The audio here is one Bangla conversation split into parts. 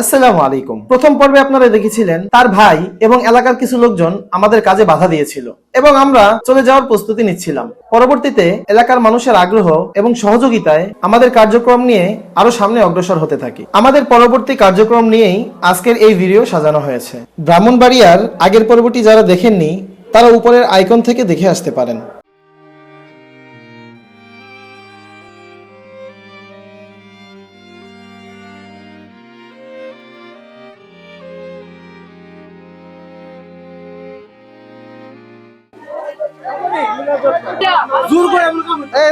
আসসালামু আলাইকুম। প্রথম পর্বে আপনারা দেখেছিলেন, তার ভাই এবং এলাকার কিছু লোকজন আমাদের কাজে বাধা দিয়েছিল এবং আমরা চলে যাওয়ার প্রস্তুতি নিচ্ছিলাম। পরবর্তীতে এলাকার মানুষের আগ্রহ এবং সহযোগিতায় আমাদের কার্যক্রম নিয়ে আরও সামনে অগ্রসর হতে থাকি। আমাদের পরবর্তী কার্যক্রম নিয়েই আজকের এই ভিডিও সাজানো হয়েছে। ব্রাহ্মণবাড়িয়ার আগের পর্বটি যারা দেখেননি, তারা উপরের আইকন থেকে দেখে আসতে পারেন।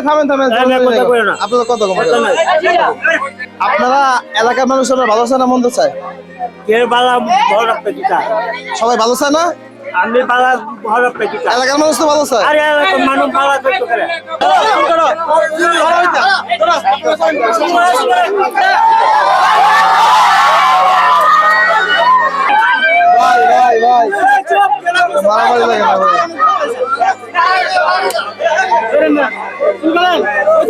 থামেন থামেন। আপনারা কত কম আপনারা এলাকার মানুষ আমরা ভালো চায় না মন্দ চায় সবাই ভালো চায় না আমি বালা ভালো এলাকার মানুষ তো ভালো স্যার আরে এলাকার মানুষ ভালো করে ভাই ভাই মারামারি লাগে না ভাই এই-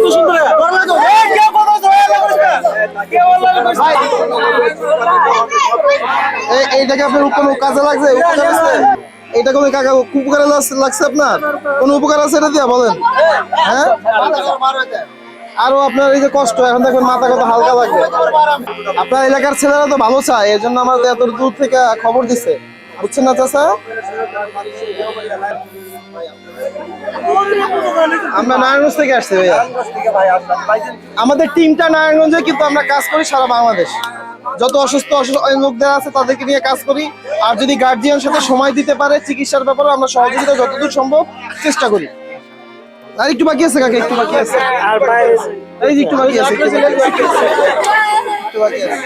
এইটাকে আপনার কোনো কাজে লাগছে? উপকার এটা কোনো কাকা উপকারে লাগ- লাগছে আপনার? কোন উপকার আছে এটা দিয়া বলেন। হ্যাঁ? আরও আপনার এই যে কষ্ট এখন দেখবেন মাথা কত হালকা লাগবে। আপনার এলাকার ছেলেরা তো ভালো চায় এর জন্য আমাদের এত দূর থেকে খবর দিছে। বুঝছেন না চাচা? আমরা নারায়ণগঞ্জ থেকে আসছি ভাইয়া। আমাদের টিমটা নারায়ণগঞ্জে কিন্তু আমরা কাজ করি সারা বাংলাদেশ। যত অসুস্থ অসুস্থ লোকদের আছে তাদেরকে নিয়ে কাজ করি। আর যদি গার্জিয়ান সাথে সময় দিতে পারে চিকিৎসার ব্যাপারে আমরা সহযোগিতা যতদূর সম্ভব চেষ্টা করি। আর একটু বাকি আছে কাকে একটু বাকি আছে। আর বাইরে এই যে একটু বাকি আছে একটু বাকি আছে।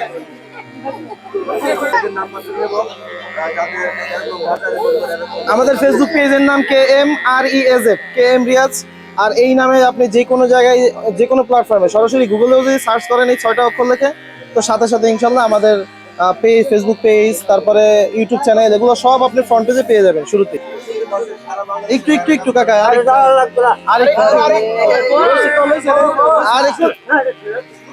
আমাদের ফেসবুক পেজের নাম K M R E as F K M Riaz. আর এই নামে আপনি যে কোনো জায়গায়, যে কোনো প্ল্যাটফর্মে সরাসরি গুগলেও যদি সার্চ করেন এই ছয়টা অক্ষর লেখে, তো সাথে সাথে ইনশাল্লাহ আমাদের পেজ ফেসবুক পেজ তারপরে ইউটিউব চ্যানেল এগুলো সব আপনি ফ্রন্ট পেজে পেয়ে যাবেন শুরুতে। একটু একটু একটু কাকা আর একটু আর একটু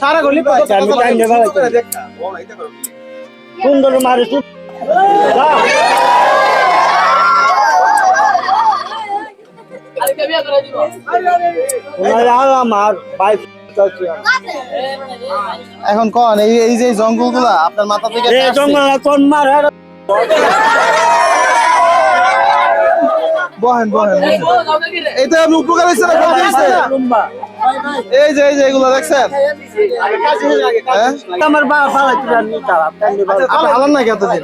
সারা গলি সুন্দর মারে? এখন কন এই এই যে জঙ্গলগুলা আপনার মাথা থেকে জঙ্গল মার বহেন বহেন। এইটা আপনি উপকার হয়েছে না ক্ষতি হয়েছে? এই যে এই যে এগুলো দেখছেন? হ্যাঁ? আমার বা ফালাই তুই নি তারা এতদিন?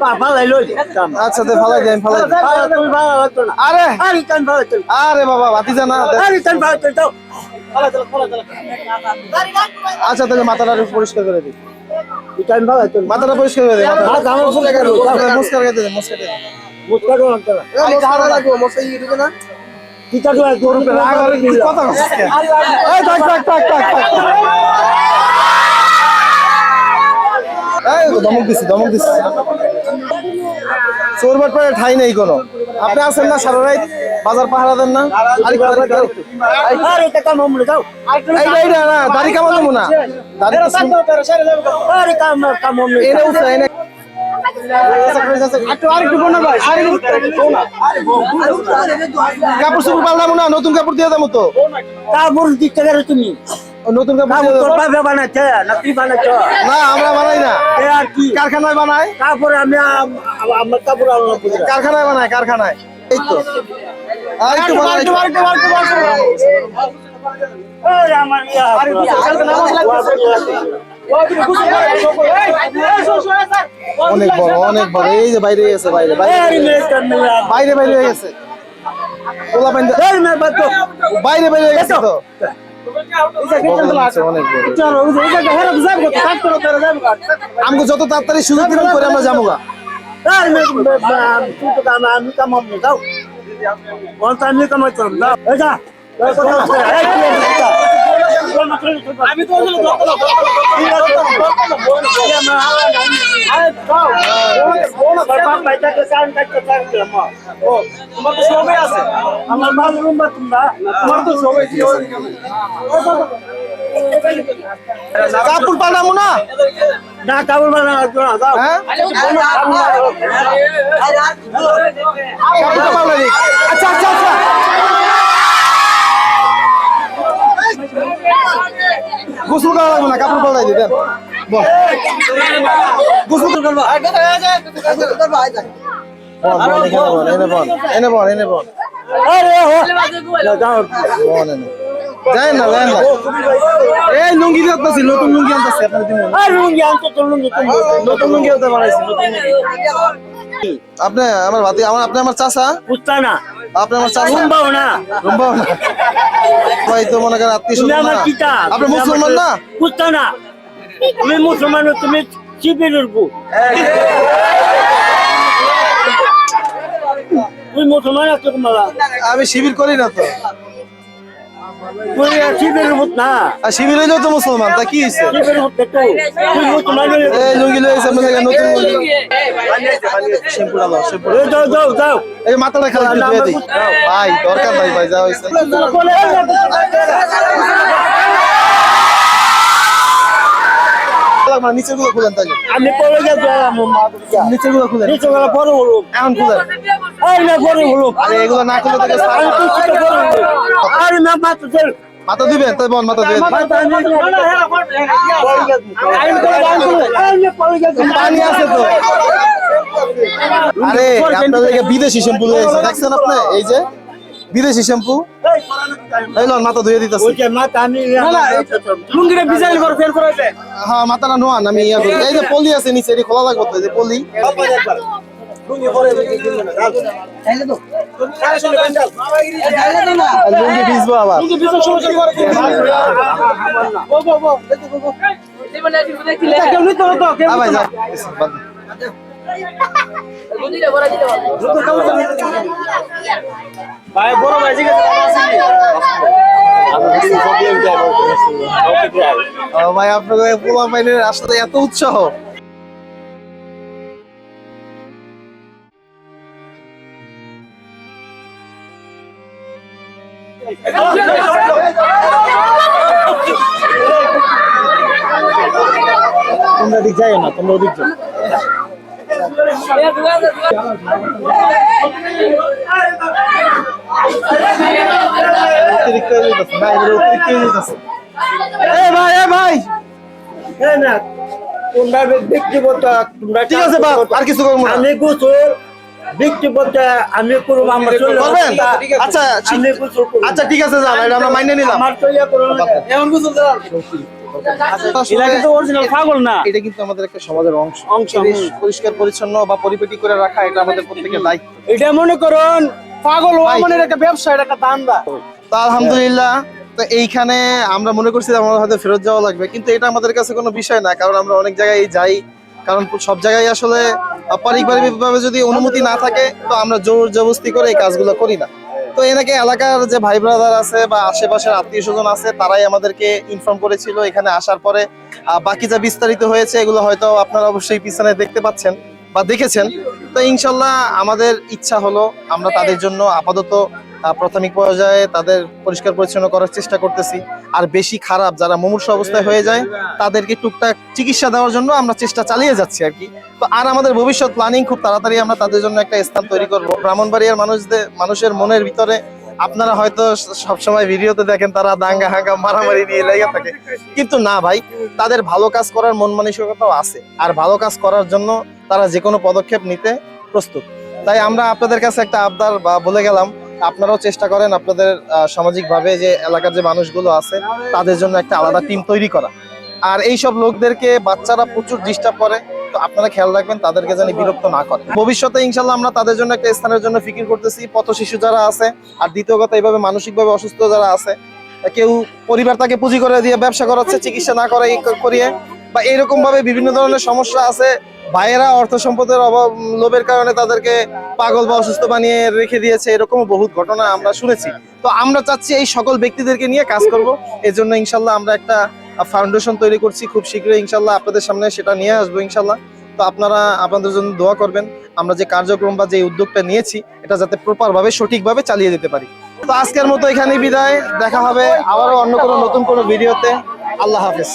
পা ফালাই লই আচ্ছা তো ফালাই দেন ফালাই দেন। তুমি ভালো লাগতো না। আরে! আরে কান ফালাই তুই আরে বাবা বাতিজা না দেন। আরে কান ফালাই তুই দাও আচ্ছা তাহলে মাথাটা পরিষ্কার করে দিই। মাথাটা পরিষ্কার করে দিই মাথাটা- হাত গেল মুস্কার কেটে দিন মুস্কার কেটে দিন মুতকাটো লাগতো না। কিটা তো তোর উপরে রাগ হলে কি? কথা? এই থাক থাক থাক থাক থাক। এই তো ধমক দিছি ধমক দিছি। চোর বাটপাড়ে ঠাই নেই কোনো। আপনি আছেন না সারা রাত? বাজার পাহারা দেন না। আরে না, দাড়ি কামানো না। দাড়ি আরে কাম কাম। কাপড় চোপড় পাল্টাবো না নতুন কাপড় দিয়ে দেবো তো। কাপড় দিতে গেলে তুমি। নতুন কাপড় বানাচ্ছে না তুই বানাচ্ছ না আমরা বানাই না। কি? কারখানায় বানাই। কাপড় আমি আম- আমার কাপড় কারখানায় বানায় কারখানায়। এই তো। আর একটু বানাই। আমার ইয়া অনেক বড় অনেক বড়। এই যে বাইরে গেছে, বাইরে বাইরে। বাইরে গেছে। বাইরে বাইরে গেছে তো। গা আমি যাও এই যা আমি তো আমার মাল রুম তোমরা তোমার তো সবাই কাপড় পাঠাবো না না হ্যাঁ পাল্টাই দিক। আচ্ছা আচ্ছা আচ্ছা গোসল করা লাগবে না কাপড় পাল্টাই দিই দেন। বল গোসল করব এনে বল এনে বল এনে বল আরে ও। বল এনে। যায় না যায় না। এই লুঙ্গি আনতেছি নতুন লুঙ্গি আনতেছি আপনার দিন আর লুঙ্গি আনতো তো লুঙ্গি নতুন লুঙ্গি হতে পারাইছি আপনি আমার ভাতি আমার আপনি আমার চাচা? বুঝতা না। আপনি আমার চাচা? রুম্বাও না। রুম্বাও না। ভাই তো মনে করেন আত্মীয় তুমি স্বজন আমার না। পিতা আপনি মুসলমান না? বুঝতা না। তুমি মুসলমান না, তুমি শিবিরের বউ তুই মুসলমান আছো তোমারা। আমি শিবির করি না তো। শিবির হইলেও তো মুসলমান তা কি হয়েছে লুঙ্গি নতুন যাও যাও এই মাথাটা খালি ধুয়ে দিই ভাই দরকার ভাই ভাই যা হয়েছে মানে নিচেরগুলো খুলেন তাহলে আমি পরে গেছি মা বাবা। নিচেরগুলো খুলেন নিচে গেলে পরে হলো এখন খুলেন আর না পরে হলো আরে এগুলো না খুলে আর তুই চিন্তা করো না। না মাথা দিবেন তাই বল মাথা দিয়ে দিন। পানি আছে তো আরে আপনাদেরকে বিদেশি শ্যাম্পু লয়েছে দেখছেন আপনি এই যে বিদেশি শ্যাম্পু এই লন মাথা ধুয়ে দিতেছি লুঙ্গিটা বিজাইল করে ফের করাইছে হ্যাঁ মাথাটা নোয়ান আমি ইয়া এই যে পলি আছে নিচে এটি খোলা লাগবে তো এই যে পলি লুঙ্গি ভিজবো আবার? ভাই বড় ভাই ঠিক আছে ভাই আপনাদের পোলা পাইনের আসলে এত উৎসাহ। তোমরা দিক যাই না তোমরা ওদিক যাও। অতিরিক্ত যেতেছে ভাই এগুলো অতিরিক্ত যেতেছে এ ভাই এ ভাই। না তোমরা ব্যক্তিগত তোমরা ঠিক আছে বাপ আর কিছু করব আমি গোসল ব্যক্তিগত আমি করব আমার চলে আচ্ছা আমি আচ্ছা ঠিক আছে যান এটা আমরা মাইনে নিলাম। আমার তো ইয়া করো না এমন এটা কিন্তু আমাদের একটা সমাজের অংশ। অংশ, পরিষ্কার পরিচ্ছন্ন বা পরিপাটি করে রাখা এটা আমাদের প্রত্যেকের দায়িত্ব। এটা মনে করুন পাগল হওয়া মানে একটা ব্যবসা এটা একটা দান্দা তো আলহামদুলিল্লাহ তো এইখানে আমরা মনে করছি যে আমাদের হয়তো ফেরত যাওয়া লাগবে কিন্তু এটা আমাদের কাছে কোনো বিষয় না কারণ আমরা অনেক জায়গায় যাই কারণ সব জায়গায় আসলে পারিবারিক ভাবে যদি অনুমতি না থাকে, তো আমরা জোর জবস্তি করে এই কাজগুলো করি না। তো এনাকে এলাকার যে ভাই ব্রাদার আছে বা আশেপাশের আত্মীয় স্বজন আছে, তারাই আমাদেরকে ইনফর্ম করেছিল এখানে আসার পরে। বাকি যা বিস্তারিত হয়েছে, এগুলো হয়তো আপনারা অবশ্যই পিছনে দেখতে পাচ্ছেন বা দেখেছেন। তো ইনশাল্লাহ আমাদের ইচ্ছা হলো, আমরা তাদের জন্য আপাতত প্রাথমিক পর্যায়ে তাদের পরিষ্কার পরিচ্ছন্ন করার চেষ্টা করতেছি। আর বেশি খারাপ যারা মুমূর্ষ অবস্থায় হয়ে যায়, তাদেরকে টুকটাক চিকিৎসা দেওয়ার জন্য আমরা চেষ্টা চালিয়ে যাচ্ছি আর কি। তো আর আমাদের ভবিষ্যৎ প্ল্যানিং খুব তাড়াতাড়ি আমরা তাদের জন্য একটা স্থান তৈরি করব। ব্রাহ্মণবাড়িয়ার মানুষদের, মানুষের মনের ভিতরে আপনারা হয়তো সবসময় ভিডিওতে দেখেন তারা দাঙ্গা হাঙ্গা মারামারি নিয়ে লেগে থাকে। কিন্তু না ভাই, তাদের ভালো কাজ করার মন মানসিকতাও আছে। আর ভালো কাজ করার জন্য তারা যে কোনো পদক্ষেপ নিতে প্রস্তুত। তাই আমরা আপনাদের কাছে একটা আবদার বা বলে গেলাম আপনারাও চেষ্টা করেন আপনাদের সামাজিক ভাবে যে এলাকার যে মানুষগুলো আছে, তাদের জন্য একটা আলাদা টিম তৈরি করা। আর এই সব লোকদেরকে, বাচ্চারা প্রচুর ডিস্টার্ব করে, তো আপনারা খেয়াল রাখবেন, তাদেরকে জানি বিরক্ত না করে। ভবিষ্যতে ইনশাল্লাহ আমরা তাদের জন্য একটা স্থানের জন্য ফিকির করতেছি পথ শিশু যারা আছে, আর দ্বিতীয় কথা, এইভাবে মানসিকভাবে অসুস্থ যারা আছে, কেউ পরিবার তাকে পুঁজি করে দিয়ে ব্যবসা করাচ্ছে, চিকিৎসা না করে করিয়ে, বা এরকম ভাবে বিভিন্ন ধরনের সমস্যা আছে ভাইয়েরা অর্থ সম্পদের অভাব, লোভের কারণে তাদেরকে পাগল বা অসুস্থ বানিয়ে রেখে দিয়েছে এরকম বহুত ঘটনা আমরা শুনেছি। তো আমরা চাচ্ছি এই সকল ব্যক্তিদেরকে নিয়ে কাজ করব। এর জন্য ইনশাল্লাহ আমরা একটা ফাউন্ডেশন তৈরি করছি। খুব শীঘ্রই ইনশাল্লাহ আপনাদের সামনে সেটা নিয়ে আসব ইনশাল্লাহ। তো আপনারা আপনাদের জন্য দোয়া করবেন। আমরা যে কার্যক্রম বা যে উদ্যোগটা নিয়েছি, এটা যাতে প্রপার ভাবে সঠিকভাবে চালিয়ে যেতে পারি। তো আজকের মতো এখানেই বিদায়। দেখা হবে আবারও অন্য কোনো নতুন কোনো ভিডিওতে। আল্লাহ হাফেজ।